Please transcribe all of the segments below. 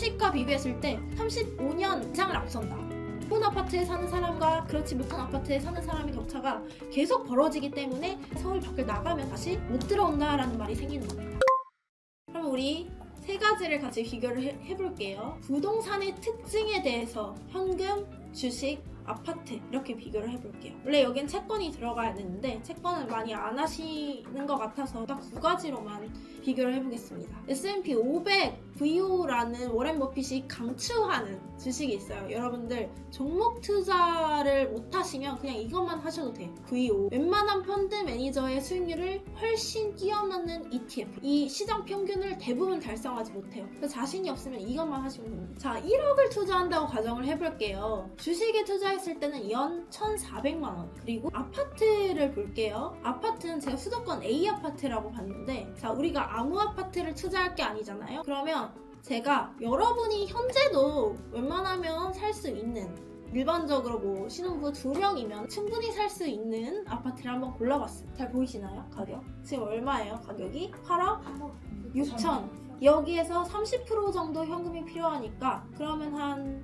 주식과 비교했을 때 35년 이상을 앞선다. 높은 아파트에 사는 사람과 그렇지 못한 아파트에 사는 사람의 격차가 계속 벌어지기 때문에 서울 밖을 나가면 다시 못 들어온다라는 말이 생기는 겁니다. 그럼 우리 세 가지를 같이 비교를 해, 해볼게요. 부동산의 특징에 대해서 현금, 주식, 아파트 이렇게 비교를 해볼게요. 원래 여긴 채권이 들어가야 되는데 채권을 많이 안 하시는 것 같아서 딱 두 가지로만 비교를 해보겠습니다. S&P 500 VO라는 워렌 버핏이 강추하는 주식이 있어요. 여러분들 종목 투자를 못 하시면 그냥 이것만 하셔도 돼요. VO. 웬만한 펀드 매니저의 수익률을 훨씬 뛰어넘는 ETF. 이 시장 평균을 대부분 달성하지 못해요. 자신이 없으면 이것만 하시면 됩니다. 자, 1억을 투자한다고 가정을 해볼게요. 주식에 투자했을 때는 연 1,400만 원. 그리고 아파트를 볼게요. 아파트는 제가 수도권 A 아파트라고 봤는데, 자, 우리가 아무 아파트를 투자할 게 아니잖아요. 그러면 제가 여러분이 현재도 웬만하면 살 수 있는 일반적으로 뭐 신혼부 두 명이면 충분히 살 수 있는 아파트를 한번 골라봤어요. 잘 보이시나요? 가격? 지금 얼마예요? 가격이? 8억? 6천. 여기에서 30% 정도 현금이 필요하니까 그러면 한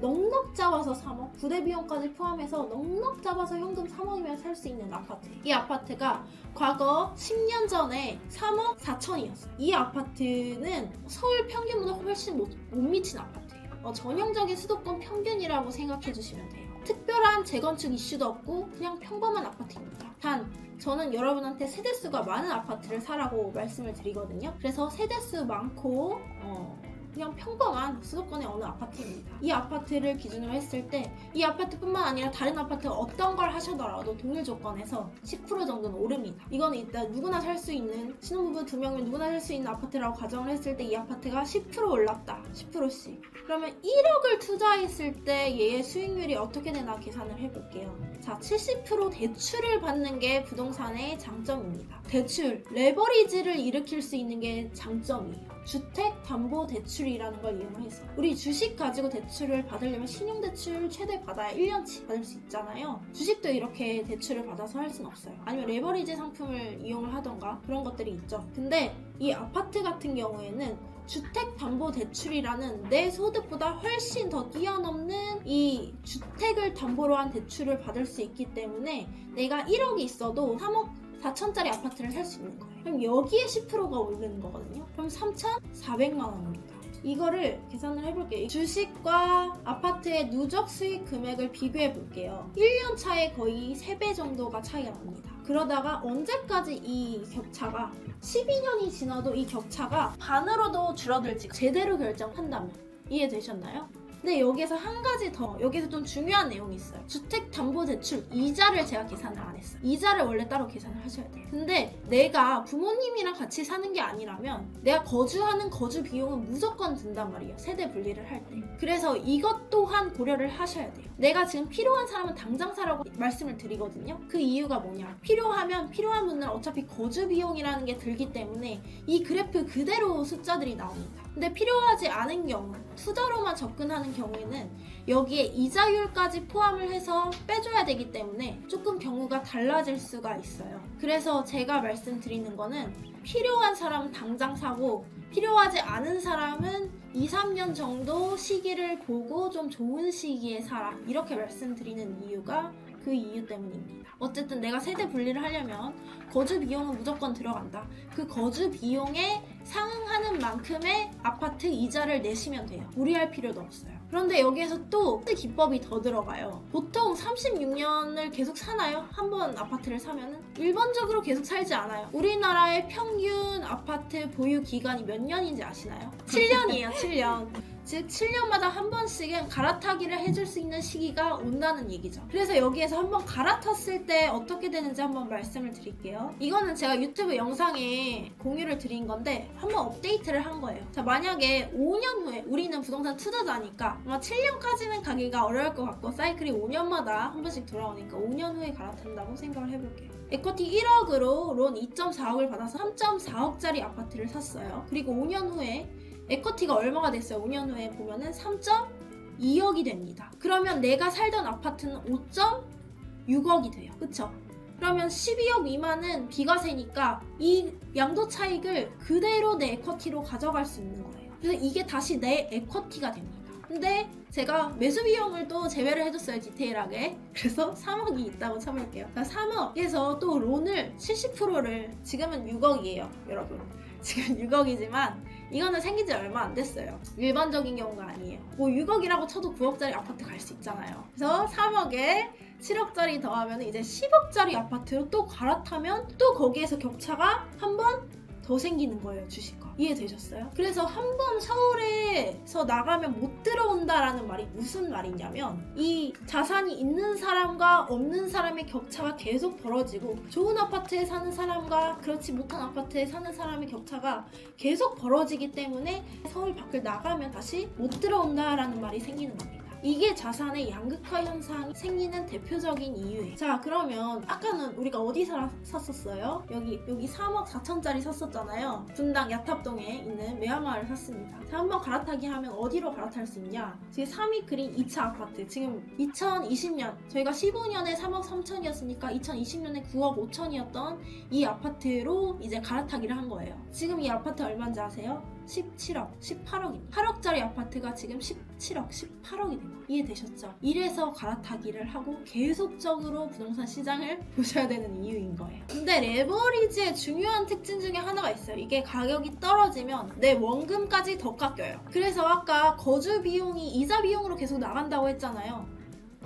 넉넉 잡아서 3억, 부대 비용까지 포함해서 넉넉 잡아서 현금 3억이면 살 수 있는 아파트. 이 아파트가 과거 10년 전에 3억 4천이었어요. 이 아파트는 서울 평균보다 훨씬 못, 못 미친 아파트예요. 어, 전형적인 수도권 평균이라고 생각해 주시면 돼요. 특별한 재건축 이슈도 없고 그냥 평범한 아파트입니다. 단 저는 여러분한테 세대수가 많은 아파트를 사라고 말씀을 드리거든요. 그래서 세대수 많고 어, 그냥 평범한 수도권의 어느 아파트입니다. 이 아파트를 기준으로 했을 때 이 아파트뿐만 아니라 다른 아파트 어떤 걸 하셔더라도 동일 조건에서 10% 정도는 오릅니다. 이거는 일단 누구나 살 수 있는 신혼부부 두 명이면 누구나 살 수 있는 아파트라고 가정을 했을 때 이 아파트가 10% 올랐다. 10%씩. 그러면 1억을 투자했을 때 얘의 수익률이 어떻게 되나 계산을 해볼게요. 자, 70% 대출을 받는 게 부동산의 장점입니다. 대출, 레버리지를 일으킬 수 있는 게 장점이에요. 주택 담보 대출 이라는 걸 이용해서 우리 주식 가지고 대출을 받으려면 신용대출 최대 받아야 1년치 받을 수 있잖아요. 주식도 이렇게 대출을 받아서 할 수는 없어요. 아니면 레버리지 상품을 이용을 하던가 그런 것들이 있죠. 근데 이 아파트 같은 경우에는 주택담보대출이라는 내 소득보다 훨씬 더 뛰어넘는 이 주택을 담보로 한 대출을 받을 수 있기 때문에 내가 1억이 있어도 3억 4천짜리 아파트를 살 수 있는 거예요. 그럼 여기에 10%가 오르는 거거든요. 그럼 3,400만 원입니다. 이거를 계산을 해볼게요. 주식과 아파트의 누적 수익 금액을 비교해 볼게요. 1년 차에 거의 3배 정도가 차이가 납니다. 그러다가 언제까지 이 격차가 12년이 지나도 이 격차가 반으로도 줄어들지 제대로 결정한다면 이해되셨나요? 근데 여기에서 한 가지 더 여기서 좀 중요한 내용이 있어요. 주택담보대출 이자를 제가 계산을 안 했어요. 이자를 원래 따로 계산을 하셔야 돼요. 근데 내가 부모님이랑 같이 사는 게 아니라면 내가 거주하는 거주 비용은 무조건 든단 말이에요. 세대 분리를 할 때. 그래서 이것 또한 고려를 하셔야 돼요. 내가 지금 필요한 사람은 당장 사라고 말씀을 드리거든요. 그 이유가 뭐냐? 필요하면 필요한 분들은 어차피 거주 비용이라는 게 들기 때문에 이 그래프 그대로 숫자들이 나옵니다. 근데 필요하지 않은 경우, 투자로만 접근하는 경우에는 여기에 이자율까지 포함을 해서 빼줘야 되기 때문에 조금 경우가 달라질 수가 있어요. 그래서 제가 말씀드리는 거는 필요한 사람은 당장 사고 필요하지 않은 사람은 2, 3년 정도 시기를 보고 좀 좋은 시기에 사라. 이렇게 말씀드리는 이유가 그 이유 때문입니다. 어쨌든 내가 세대 분리를 하려면 거주 비용은 무조건 들어간다. 그 거주 비용에 상응 하는 만큼의 아파트 이자를 내시면 돼요. 무리할 필요도 없어요. 그런데 여기에서 또 기법이 더 들어가요. 보통 36년을 계속 사나요? 한 번 아파트를 사면은? 일반적으로 계속 살지 않아요. 우리나라의 평균 아파트 보유 기간이 몇 년인지 아시나요? 7년이에요, 7년. 즉 7년마다 한 번씩은 갈아타기를 해줄 수 있는 시기가 온다는 얘기죠. 그래서 여기에서 한번 갈아탔을 때 어떻게 되는지 한번 말씀을 드릴게요. 이거는 제가 유튜브 영상에 공유를 드린 건데 한번 업데이트를 한 거예요. 자 만약에 5년 후에 우리는 부동산 투자자니까 아마 7년까지는 가기가 어려울 것 같고 사이클이 5년마다 한 번씩 돌아오니까 5년 후에 갈아탄다고 생각을 해볼게요. 에쿼티 1억으로 론 2.4억을 받아서 3.4억짜리 아파트를 샀어요. 그리고 5년 후에 에쿼티가 얼마가 됐어요? 5년 후에 보면은 3.2억이 됩니다. 그러면 내가 살던 아파트는 5.6억이 돼요. 그쵸? 그러면 12억 미만은 비과세니까 이 양도 차익을 그대로 내 에쿼티로 가져갈 수 있는 거예요. 그래서 이게 다시 내 에쿼티가 됩니다. 근데 제가 매수 비용을 또 제외를 해줬어요 디테일하게 그래서 3억이 있다고 쳐볼게요 3억에서 또 론을 70%를 지금은 6억이에요 여러분 지금 6억이지만 이거는 생긴 지 얼마 안 됐어요. 일반적인 경우가 아니에요. 뭐 6억이라고 쳐도 9억짜리 아파트 갈 수 있잖아요. 그래서 3억에 7억짜리 더하면 이제 10억짜리 아파트로 또 갈아타면 또 거기에서 격차가 한 번 더 생기는 거예요 주식과 이해되셨어요? 그래서 한 번 서울에서 나가면 못 들어온다라는 말이 무슨 말이냐면 이 자산이 있는 사람과 없는 사람의 격차가 계속 벌어지고 좋은 아파트에 사는 사람과 그렇지 못한 아파트에 사는 사람의 격차가 계속 벌어지기 때문에 서울 밖을 나가면 다시 못 들어온다라는 말이 생기는 겁니다. 이게 자산의 양극화 현상이 생기는 대표적인 이유예요. 자, 그러면 아까는 우리가 어디 사, 샀었어요? 여기 여기 3억 4천짜리 샀었잖아요. 분당 야탑동에 있는 매화마을 샀습니다. 자, 한번 갈아타기 하면 어디로 갈아탈 수 있냐? 지금 3위 그린 2차 아파트. 지금 2020년 저희가 15년에 3억 3천이었으니까 2020년에 9억 5천이었던 이 아파트로 이제 갈아타기를 한 거예요. 지금 이 아파트 얼마인지 아세요? 17억, 18억입니다. 8억짜리 아파트가 지금 17억, 18억이 됩니다. 이해되셨죠? 이래서 갈아타기를 하고 계속적으로 부동산 시장을 보셔야 되는 이유인 거예요. 근데 레버리지의 중요한 특징 중에 하나가 있어요. 이게 가격이 떨어지면 내 원금까지 더 깎여요. 그래서 아까 거주 비용이 이자 비용으로 계속 나간다고 했잖아요.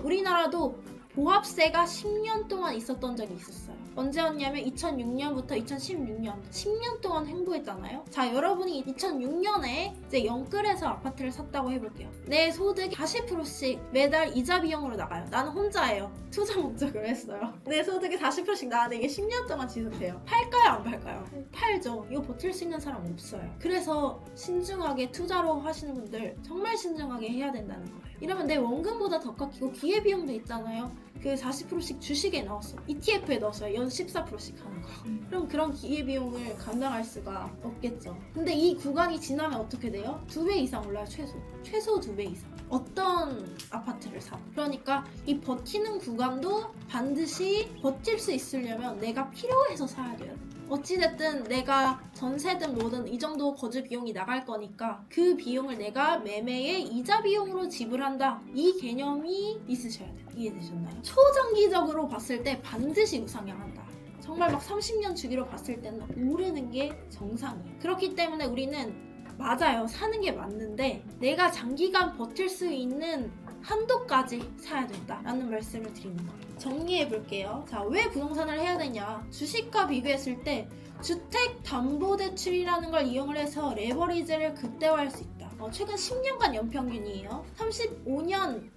우리나라도 보합세가 10년 동안 있었던 적이 있었어요. 언제였냐면 2006년부터 2016년 10년 동안 횡보했잖아요. 자 여러분이 2006년에 이제 영끌에서 아파트를 샀다고 해볼게요. 내 소득 40%씩 매달 이자 비용으로 나가요. 나는 혼자예요. 투자 목적으로 했어요. 내 소득이 40%씩 나가는데 이게 10년 동안 지속돼요. 팔까요 안 팔까요? 팔죠. 이거 버틸 수 있는 사람 없어요. 그래서 신중하게 투자로 하시는 분들 정말 신중하게 해야 된다는 거예요. 이러면 내 원금보다 더 깎이고 기회비용도 있잖아요. 그 40%씩 주식에 넣었어. ETF에 넣었어요. 연 14%씩 하는 거. 그럼 그런 기회비용을 감당할 수가 없겠죠. 근데 이 구간이 지나면 어떻게 돼요? 두 배 이상 올라요, 최소. 최소 두 배 이상. 어떤 아파트를 사. 그러니까 이 버티는 구간도 반드시 버틸 수 있으려면 내가 필요해서 사야 돼요. 어찌됐든 내가 전세든 뭐든 이 정도 거주 비용이 나갈 거니까 그 비용을 내가 매매의 이자 비용으로 지불한다. 이 개념이 있으셔야 돼요. 이해되셨나요? 초장기적으로 봤을 때 반드시 우상향한다. 정말 막 30년 주기로 봤을 때는 오르는 게 정상이에요. 그렇기 때문에 우리는 맞아요. 사는 게 맞는데 내가 장기간 버틸 수 있는 한도까지 사야 된다라는 말씀을 드리는 거예요. 정리해 볼게요. 자, 왜 부동산을 해야 되냐? 주식과 비교했을 때 주택 담보 대출이라는 걸 이용을 해서 레버리지를 극대화할 수 있다. 어, 최근 10년간 연평균이에요. 35년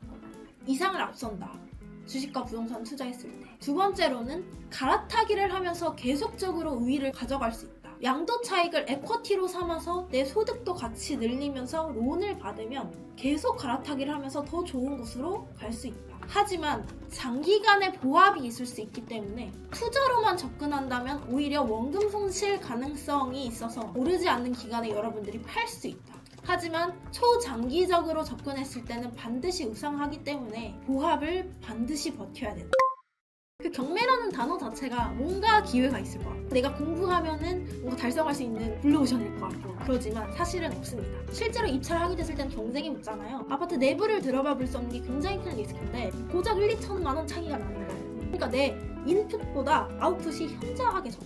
이상을 앞선다. 주식과 부동산 투자했을 때. 두 번째로는 갈아타기를 하면서 계속적으로 우위를 가져갈 수 있다. 양도 차익을 에쿼티로 삼아서 내 소득도 같이 늘리면서 론을 받으면 계속 갈아타기를 하면서 더 좋은 곳으로 갈 수 있다. 하지만 장기간의 보합이 있을 수 있기 때문에 투자로만 접근한다면 오히려 원금 손실 가능성이 있어서 오르지 않는 기간에 여러분들이 팔 수 있다. 하지만 초장기적으로 접근했을 때는 반드시 우상하기 때문에 보합을 반드시 버텨야 된다. 그 경매라는 단어 자체가 뭔가 기회가 있을 것 같고 내가 공부하면은 뭔가 달성할 수 있는 블루오션일 것 같고 그러지만 사실은 없습니다. 실제로 입찰을 하게 됐을 땐 경쟁이 붙잖아요. 아파트 내부를 들어봐 볼수 없는 게 굉장히 큰 리스크인데 고작 1, 2천만 원 차이가 나는 거예요. 그러니까 내 인풋보다 아웃풋이 현저하게 적다.